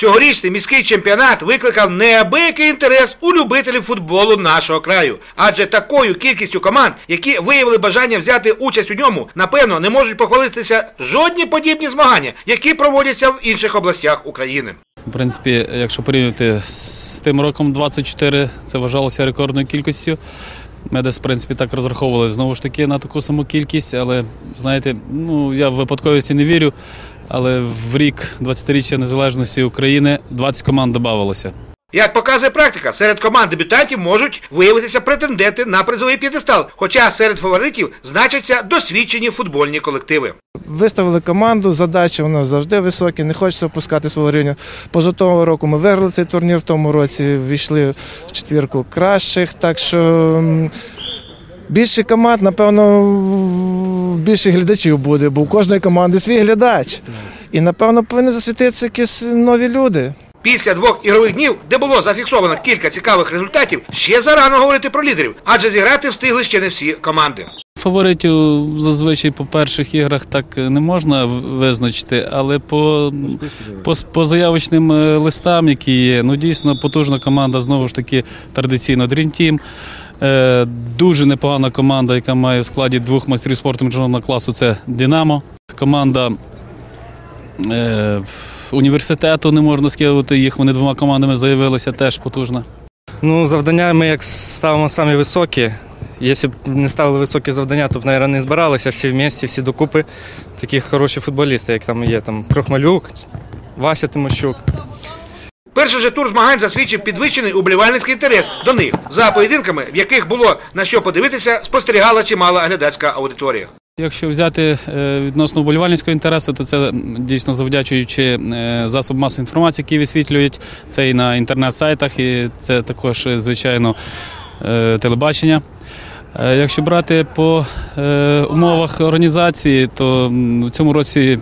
Цьогорічний міський чемпіонат викликав неабиякий інтерес у любителів футболу нашого краю. Адже такою кількістю команд, які виявили бажання взяти участь у ньому, напевно, не можуть похвалитися жодні подібні змагання, які проводяться в інших областях України. В принципі, якщо порівняти з тим роком 24, це вважалося рекордною кількістю. Ми десь, в принципі, так розраховували знову ж таки на таку саму кількість, але знаєте, ну я в випадковості не вірю. Але в рік 20-річчя незалежності України 20 команд додавалося. Як показує практика, серед команд дебютантів можуть виявитися претенденти на призовий п'єдестал, хоча серед фаворитів значаться досвідчені футбольні колективи. Виставили команду, задачі у нас завжди високі, не хочеться опускати свого рівня. Поза того року ми виграли цей турнір, в тому році війшли в четвірку кращих. Так що більше команд, напевно, більше глядачів буде, бо у кожної команди свій глядач. І напевно повинні засвітитися якісь нові люди. Після двох ігрових днів, де було зафіксовано кілька цікавих результатів, ще зарано говорити про лідерів, адже зіграти встигли ще не всі команди. Фаворитів зазвичай по перших іграх так не можна визначити, але по, по, по заявочним е, листам, які є, ну дійсно потужна команда, знову ж таки традиційно Dream Team. Е, Дуже непогана команда, яка має в складі двох майстрів спорту міжнародного класу. Це Динамо. Команда е, університету не можна скидувати їх. Вони двома командами заявилися, теж потужна. Ну, завдання ми як ставимо самі високі. Якщо б не ставили високі завдання, то б, мабуть, не збиралися всі в місті, всі докупи. Такі хороші футболісти, як там є там Крохмалюк, Вася Тимощук. Перший же тур змагань засвідчив підвищений уболівальницький інтерес до них. За поєдинками, в яких було на що подивитися, спостерігала чимала глядацька аудиторія. Якщо взяти е, відносно вболівальницького інтересу, то це дійсно завдячуючи е, засоб масової інформації, які висвітлюють це і на інтернет-сайтах, і це також, е, звичайно, телебачення. Якщо брати по умовах організації, то в цьому році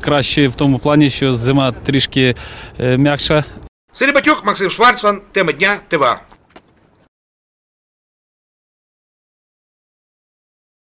краще в тому плані, що зима трішки м'якша, Сергій Максим Шварцман, тема дня ТВА.